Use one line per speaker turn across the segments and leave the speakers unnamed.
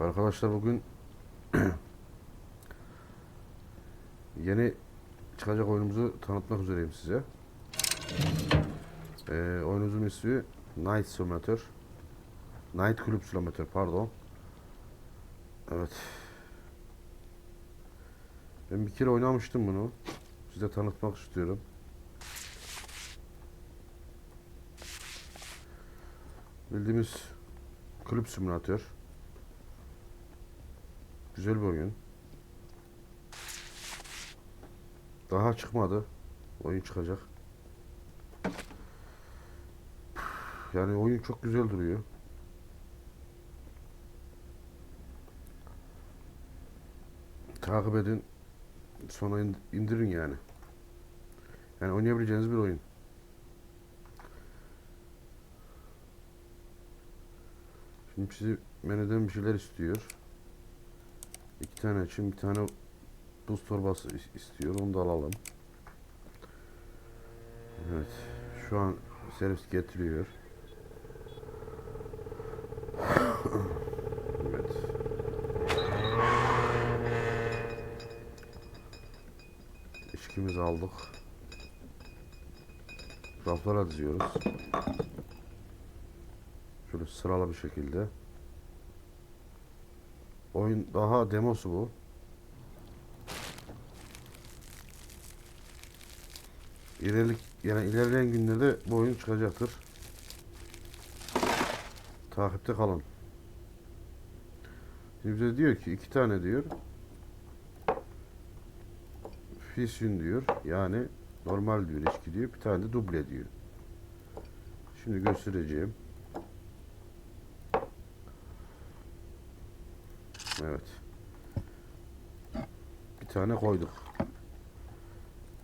Arkadaşlar bugün yeni çıkacak oyunumuzu tanıtmak üzereyim size. Ee, oyunumuzun ismi Night Simulator. Night Club Simulator pardon. Evet. Ben bir kere oynamıştım bunu. Size tanıtmak istiyorum. Bildiğimiz kulüp simülatör. Güzel bir oyun. Daha çıkmadı. Oyun çıkacak. Yani oyun çok güzel duruyor. Takip edin. Sonra in- indirin yani. Yani oynayabileceğiniz bir oyun. Şimdi sizi menüden bir şeyler istiyor. İki tane için bir tane buz torbası is- istiyor. Onu da alalım. Evet. Şu an servis getiriyor. evet. İçkimizi aldık. Raflara diziyoruz. Şöyle sıralı bir şekilde. Oyun daha demosu bu. İlerlik yani ilerleyen günlerde bu oyun çıkacaktır. Takipte kalın. Şimdi bize diyor ki iki tane diyor. Fisyon diyor. Yani normal diyor içki diyor. Bir tane de duble diyor. Şimdi göstereceğim. Evet. Bir tane koyduk.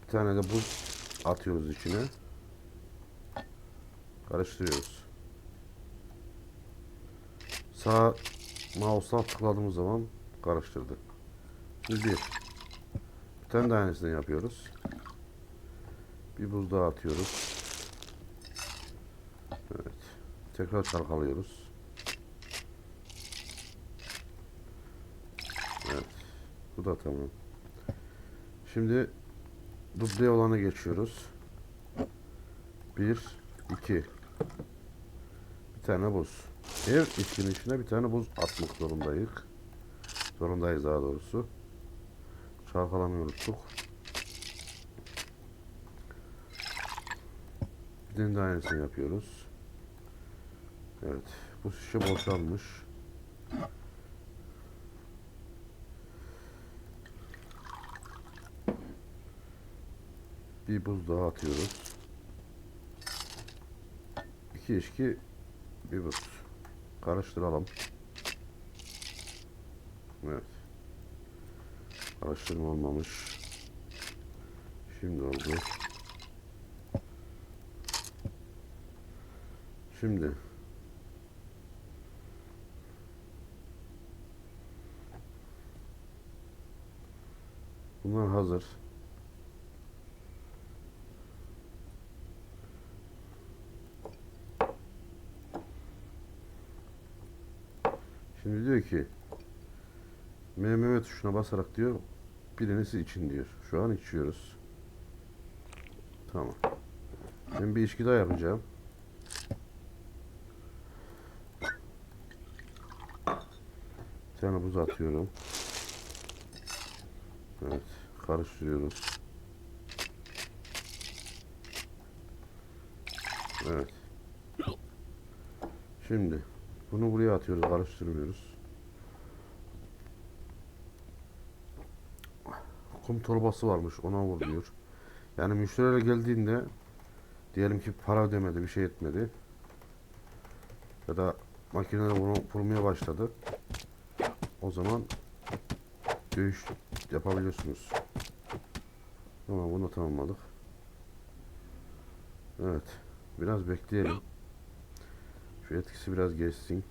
Bir tane de buz atıyoruz içine. Karıştırıyoruz. Sağ mouse'a tıkladığımız zaman karıştırdı. Şimdi bir. Tane daha aynısını yapıyoruz. Bir buz daha atıyoruz. Evet. Tekrar çalkalıyoruz. Evet. Bu da tamam. Şimdi duble olana geçiyoruz. Bir, iki. Bir tane buz. Her içkinin içine bir tane buz atmak zorundayız. Zorundayız daha doğrusu. Bir tane de aynısını yapıyoruz. Evet. Bu şişe boşalmış. Bir buz daha atıyoruz. İki içki, bir buz. Karıştıralım. Evet. Karıştırma olmamış. Şimdi oldu. Şimdi. Bunlar hazır. Şimdi diyor ki MMV tuşuna basarak diyor birinizi için diyor. Şu an içiyoruz. Tamam. Ben bir içki daha yapacağım. Bir tane buz atıyorum. Evet. Karıştırıyoruz. Evet. Şimdi bunu buraya atıyoruz, karıştırmıyoruz. Kum torbası varmış, ona vur diyor. Yani müşteriler geldiğinde diyelim ki para ödemedi, bir şey etmedi. Ya da makineler vur- vurmaya başladı. O zaman dövüş yapabiliyorsunuz. Tamam bunu tamamladık. Evet. Biraz bekleyelim. Şu etkisi biraz geçsin.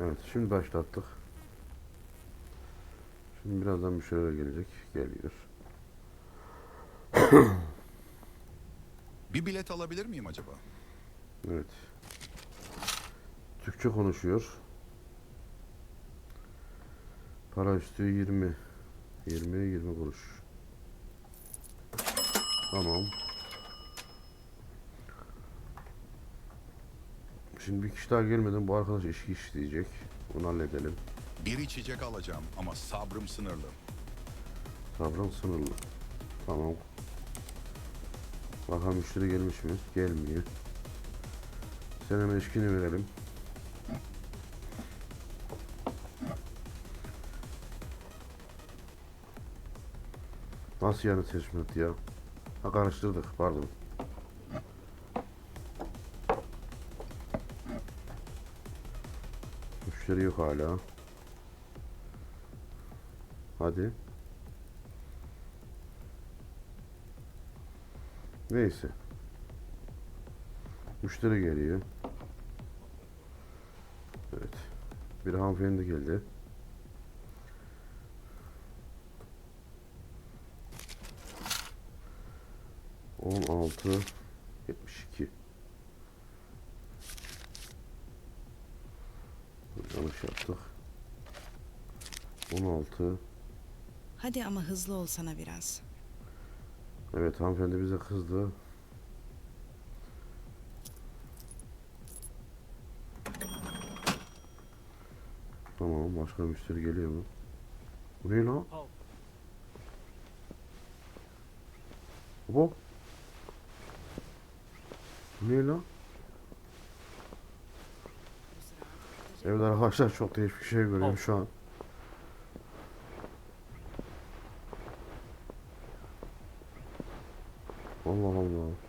Evet, şimdi başlattık. Şimdi birazdan müşteriler gelecek. Geliyor.
Bir bilet alabilir miyim acaba?
Evet. Türkçe konuşuyor. Para üstü 20. 20 20 kuruş. Tamam. Şimdi bir kişi daha gelmeden bu arkadaş işi işleyecek. Onu halledelim.
Bir içecek alacağım ama sabrım sınırlı.
Sabrım sınırlı. Tamam. Bakalım müşteri gelmiş mi? Gelmiyor. Sen hemen eşkini verelim. Nasıl yani seçmet ya? Ha karıştırdık pardon. Müşteri yok hala. Hadi. Neyse. Müşteri geliyor. Evet. Bir hanımefendi geldi. On altı yetmiş iki. Yanlış yaptık. On altı.
Hadi ama hızlı olsana biraz.
Evet hanımefendi bize kızdı. Tamam başka müşteri geliyor mu? Bu ne lan? Bu? Ne lan? Evet arkadaşlar çok değişik bir şey görüyorum şu an. Allah Allah.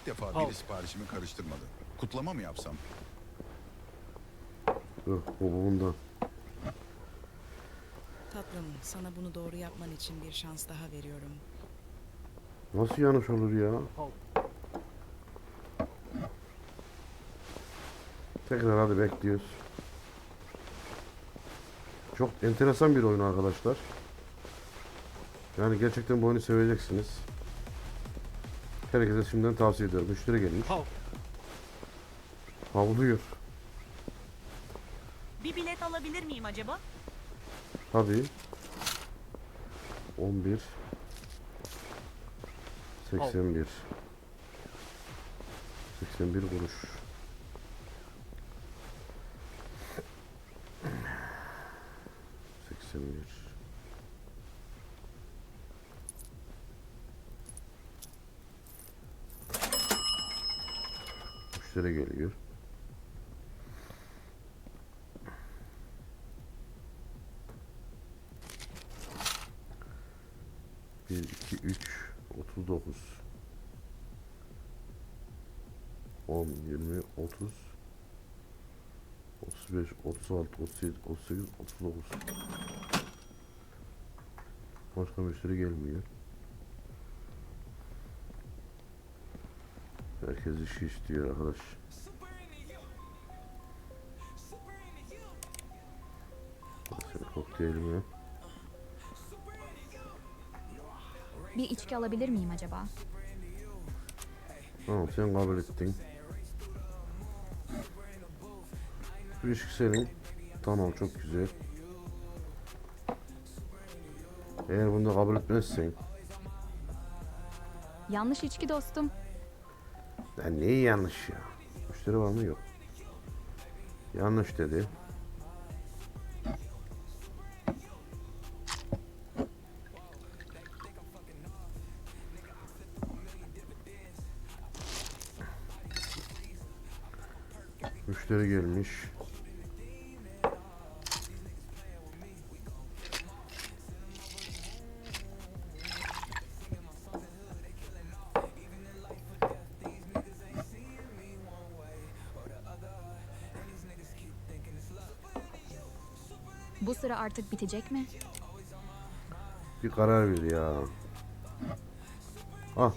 İlk defa
Al.
biri siparişimi karıştırmadı. Kutlama mı yapsam?
Dur bu bundan.
Tatlım, sana bunu doğru yapman için bir şans daha veriyorum.
Nasıl yanlış olur ya? Tekrar hadi bekliyoruz. Çok enteresan bir oyun arkadaşlar. Yani gerçekten bu oyunu seveceksiniz. Herkese şimdiden tavsiye ediyorum. Müşteri gelmiş.
Ho.
Havlıyor.
Bir bilet alabilir miyim acaba?
Hadi. 11 81 81 kuruş. Seksen bir. Müşteri geliyor. Bir, iki, üç, otuz dokuz. On, yirmi, otuz. Otuz beş, otuz altı, otuz yedi, otuz sekiz, otuz dokuz. Başka müşteri gelmiyor. Herkes işi istiyor arkadaş. Mesela kokteylimi.
Bir içki alabilir miyim acaba?
Tamam sen kabul ettin. Bu ilişki senin. Tamam çok güzel. Eğer bunu da kabul etmezsen
Yanlış içki dostum.
Ben neyi yanlış ya? Müşteri var mı yok. Yanlış dedi. Müşteri gelmiş.
Sıra artık bitecek mi?
Bir karar ver ya. Ah.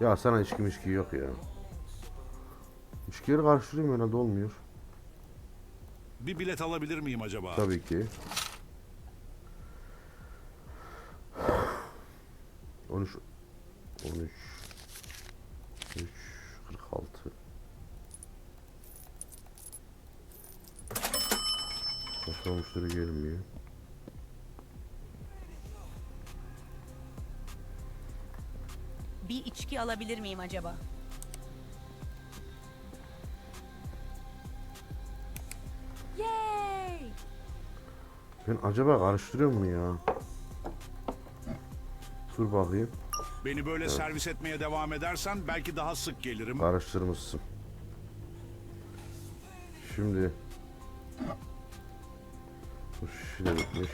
Ya sana içki mişki yok ya. İçkileri karıştırayım herhalde olmuyor.
Bir bilet alabilir miyim acaba?
Tabii ki. 13 13 müşteri gelmiyor.
Bir içki alabilir miyim acaba? Yay!
Ben acaba karıştırıyor mu ya? Dur bakayım.
Beni böyle servis etmeye devam edersen belki daha sık gelirim.
Karıştırmışsın. Şimdi şişe de bitmiş.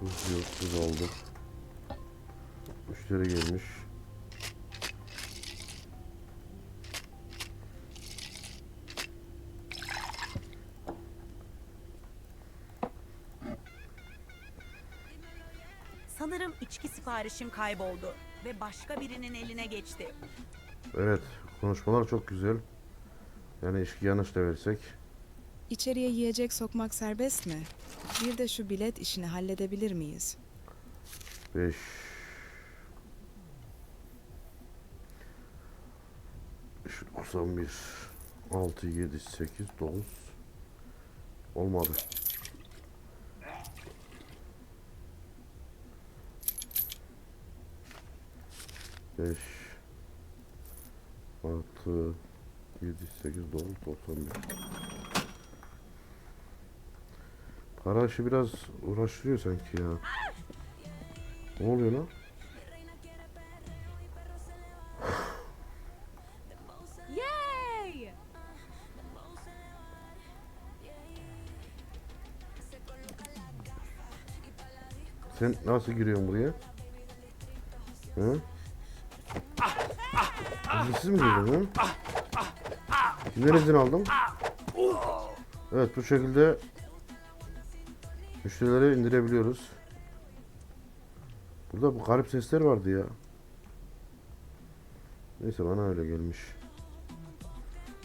Tuz yok, tuz oldu. Müşteri gelmiş.
Sanırım içki siparişim kayboldu ve başka birinin eline geçti.
Evet, konuşmalar çok güzel. Yani içki yanlış da versek.
İçeriye yiyecek sokmak serbest mi? Bir de şu bilet işini halledebilir miyiz?
5 91 6 7 8 9 olmadı. Beş, yedi, sekiz, dokuz, doksan bir. Para işi biraz uğraştırıyor sanki ya. Ne oluyor lan? Sen nasıl giriyorsun buraya? Hı? İzinsiz mi girdin? Kimden izin aldın? Evet bu şekilde müşterileri indirebiliyoruz. Burada bu garip sesler vardı ya. Neyse bana öyle gelmiş.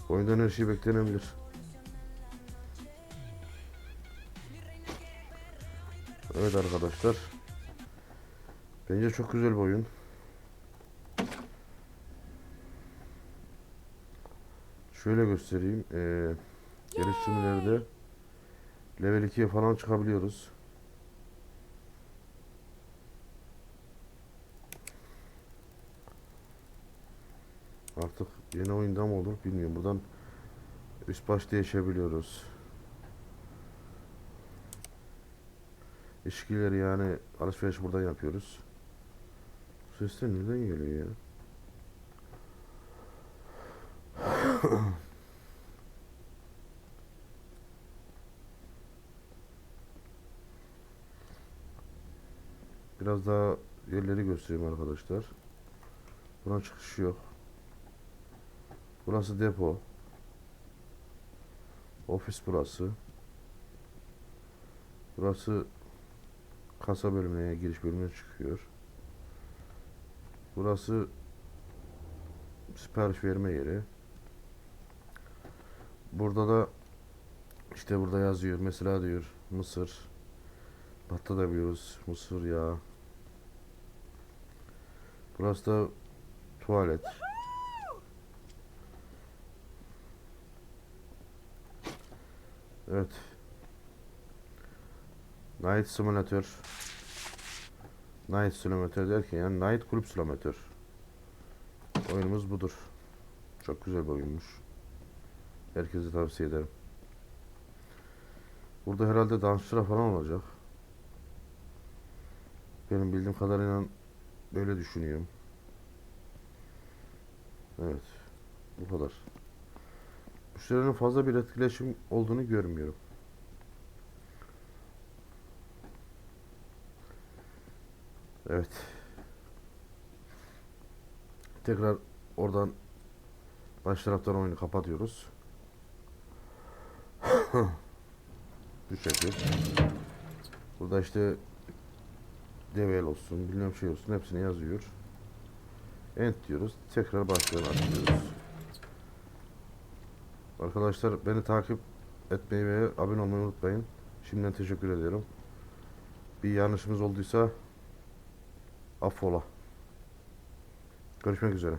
Oyundan her şey beklenebilir. Evet arkadaşlar. Bence çok güzel bir oyun. Şöyle göstereyim. Ee, geliştirmelerde level 2'ye falan çıkabiliyoruz. Artık yeni oyunda mı olur bilmiyorum. Buradan üst baş değişebiliyoruz. İşkileri yani alışveriş buradan yapıyoruz. Sesler nereden geliyor ya? Biraz daha yerleri göstereyim arkadaşlar. Buranın çıkışı yok. Burası depo. Ofis burası. Burası kasa bölümüne, giriş bölümüne çıkıyor. Burası sipariş verme yeri. Burada da işte burada yazıyor. Mesela diyor mısır. Batta da biliyoruz. Mısır yağı. Burası da tuvalet. Evet. Night Simulator. Night Simulator derken yani Night Kulüp Simulator. Oyunumuz budur. Çok güzel bir oyunmuş. Herkese tavsiye ederim. Burada herhalde dansçılar falan olacak. Benim bildiğim kadarıyla böyle düşünüyorum. Evet. Bu kadar. Müşterinin fazla bir etkileşim olduğunu görmüyorum. Evet. Tekrar oradan baş taraftan oyunu kapatıyoruz. Bu şekil. Burada işte devel olsun, bilmem şey olsun hepsini yazıyor. End diyoruz. Tekrar başlayalım diyoruz. Arkadaşlar beni takip etmeyi ve abone olmayı unutmayın. Şimdiden teşekkür ediyorum. Bir yanlışımız olduysa affola. Görüşmek üzere.